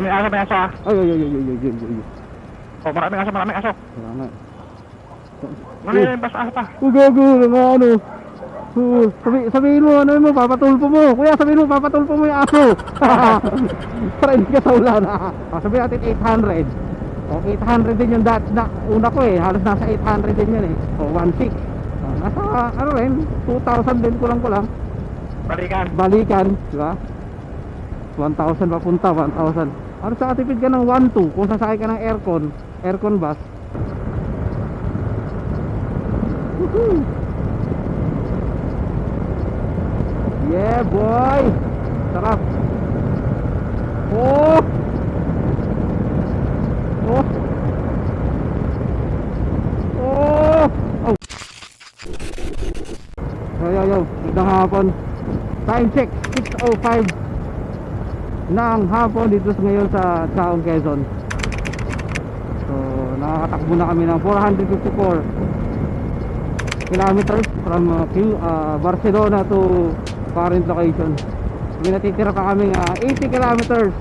Oh, may aso, may aso ah. Ay, ay, ay, ay, ay, ay, ay, ay. Oh, maraming aso, maraming aso. Salamat. Ano yun, basta aso pa. Oh, gago, mga ano. Oh, sabi, sabihin mo, ano mo, papatulpo mo. Kuya, sabihin mo, papatulpo mo yung aso. Para hindi ka sa ulan. Ah, sabihin natin 800. O, 800 din yung dat, na, una ko eh. Halos nasa 800 din yan eh. O, 1.6. Ah, nasa, ano rin, 2,000 din kulang kulang. Balikan. Balikan, di ba? 1,000 papunta, 1,000. Ano sa tipid ka ng 1.2 kung sasakay ka ng aircon, aircon bus. Woohoo! Yeah, boy! Sarap! Oh! Oh! Oh! Oh! Yo, yo, yo! Hapon. Time check, 6.05 ng hapon dito ngayon sa Chaong Quezon. So, nakakatakbo na kami ng 454 kilometers from uh, uh, Barcelona to current location. May natitira pa kami 80 kilometers.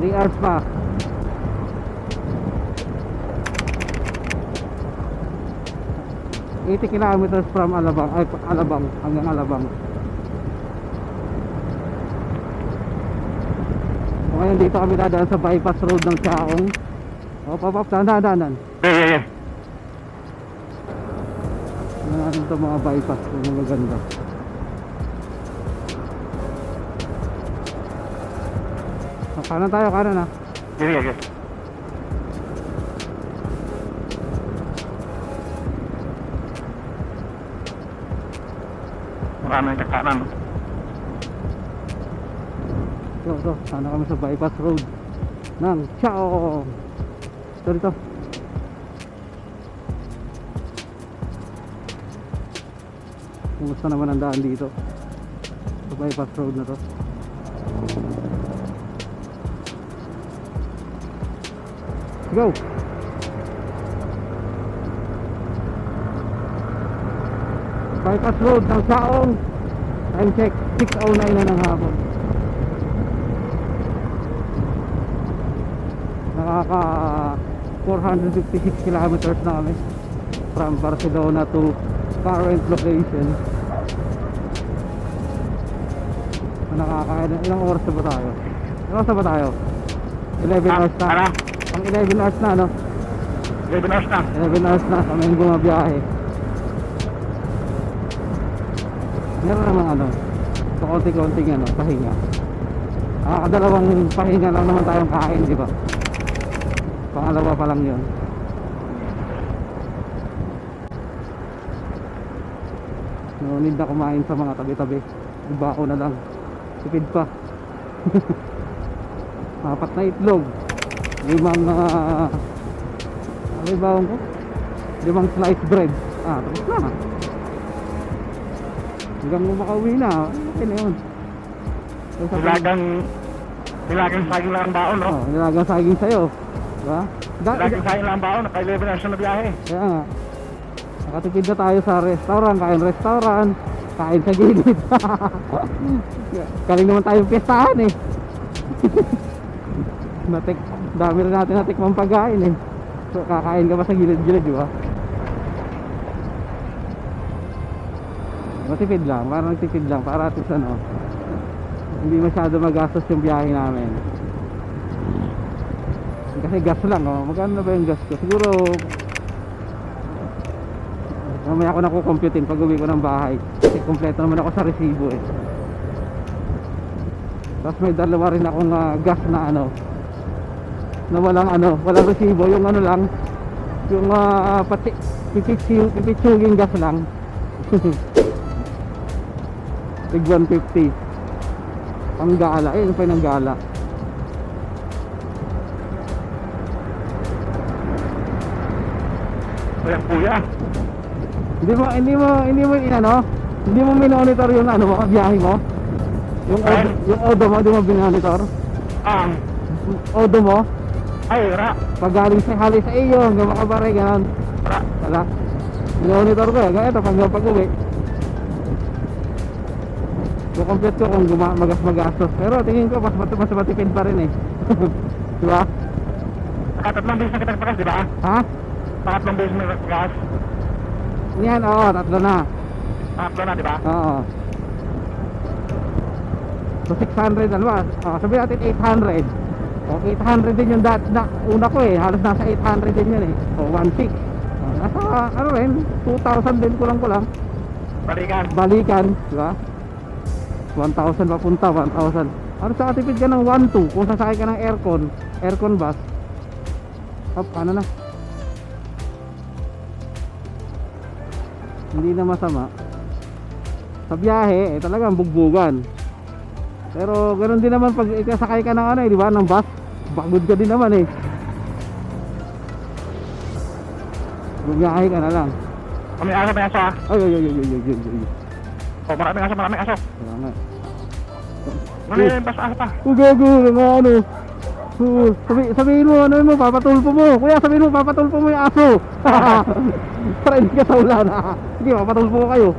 3 hours pa. Eighty kilometers from Alabang, ay Alabang hanggang Alabang. So, ngayon dito kami dadaan sa bypass road ng Chaong. O, papap, yeah, yeah. Ano ito mga bypass yung maganda. So, kanan tayo, kanan ah. Yeah, yeah, yeah. Maraming kakanan. So, so, sana kami sa bypass road ng Chao. Ito dito. Kumusta naman ang daan dito? Sa bypass road na to. Go! Bypass road ng Chaong. Time check, 6.09 na ng hapon. Nakaka 456 kilometers na kami from Barcelona to current location nakaka ilang oras na ba tayo? ilang oras na ba tayo? 11 hours na Ano? ang 11 hours na no? 11 hours na. 11 hours na kami yung bumabiyahe meron namang ano so konti-konting ano, pahinga nakakadalawang pahinga lang naman tayong kain di ba? Pangalawa pa lang yun. No need na kumain sa mga tabi-tabi. Iba ako na lang. Tipid pa. Apat na itlog. Limang uh, ano bawang ko? limang sliced bread. Ah tapos na. Hanggang makauwi na. Okay na yun. Nilagang, nilagang saging lang ang baon, no? Oh, nilagang saging sa'yo. Diba? Da- Nilagang saging lang ang baon, naka 11 hours na biyahe. Kaya nga. Nakatipid na tayo sa restaurant, kain restaurant, kain sa gilid. Kaling naman tayong piestahan eh. Natik, dami rin natin natikmang pagkain eh. So, kakain ka ba sa gilid-gilid, di ba? Matipid lang, parang nagtipid lang, para at ano, hindi masyado magastos yung biyahe namin. Kasi gas lang, oh. Magkano ba yung gas ko? Siguro Mamaya ako na kukomputin pag uwi ko ng bahay. Kasi kompleto naman ako sa resibo eh. Tapos may dalawa rin akong ah, gas na ano Na walang ano, walang resibo. Yung ano lang Yung uh, pati, pipitsyu, pipitsuging gas lang. Tig 150 Ang gala, eh, yung pa Kaya kuya. Hindi mo hindi mo hindi mo inano, hindi mo minonitor yung ano mo, biyahe mo. Yung odo, Ay. yung odo mo, hindi mo binonitor. Ang, Odo mo, ay, ra, pag galing sa hali sa iyo, hanggang makabare, ganun. ra. Kukompute ko kung guma magas magastos. Pero tingin ko mas, mas, mas matipid pa rin eh. di ba? Nakatatlong beses na kita nagpagas, di ba? Ha? Pangatlong beses na nagpagas. Yan, oo, tatlo na. Pangatlo na, di ba? Oo. So 600 ano ba? Oh, sabi natin 800. O 800 din yung dat na una ko eh. Halos nasa 800 din yun eh. So 16. Oh, nasa ano rin 2,000 din kulang kulang. Balikan. Balikan, di ba? 1,000 papunta, 1,000. Ano sa katipid ka ng 1,2 kung sasakay ka ng aircon, aircon bus. Hop, ano na? Hindi na masama. Sa biyahe, eh, talagang bugbugan. Pero ganoon din naman pag ikasakay ka ng ano eh, di ba, ng bus. Pagod ka din naman eh. Bumiyahe ka na lang. May aso, may aso ah. Ay, ay, ay, ay, ay, ay, ay, ay. O, maraming aso, maraming aso. Kaya nga. Ano yung bas aso pa? Oh, gago, mga ano. Oh, sabi, sabihin mo, ano mo, papatulpo mo. Kuya, sabihin mo, papatulpo mo yung aso. Para hindi ka sa ulan. ah. Sige, papatulpo ko kayo.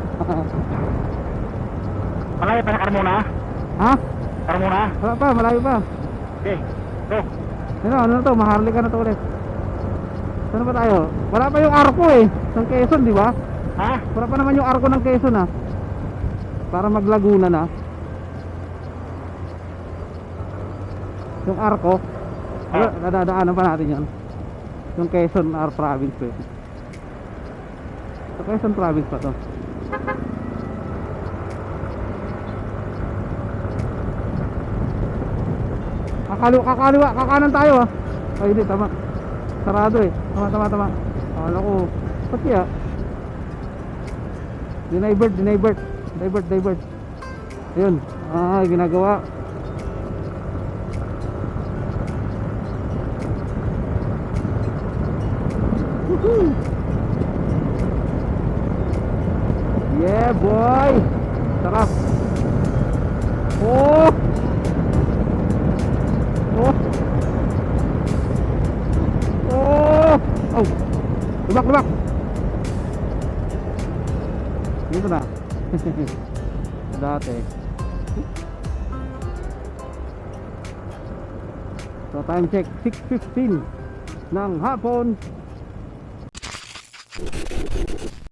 Malayo pa sa Carmona. ha? Carmona. Wala pa, malayo pa. Okay. Go. Ano, ano na to, maharli ka na to ulit. Saan ba tayo? Wala pa yung arko eh, ng Quezon, di ba? Ha? Wala pa naman yung arko ng Quezon ah. Para maglaguna na. Yung arko, Ah. nadadaanan pa natin yun. Yung Quezon R province pa yun. Sa Quezon province pa to. Kakaliwa, kakaliwa, kakanan tayo ah. Ay hindi, tama. Sarado eh. Tama, tama, tama. Akala ko, ba't kaya? Dinivert, dinivert. Divert, divert. Ayun. Ah, ginagawa. Woohoo! Yeah, boy! Sarap! Oh! Oh! Oh! Oh! Lubak, lubak! Dito na. Dati. So time check 6.15 ng hapon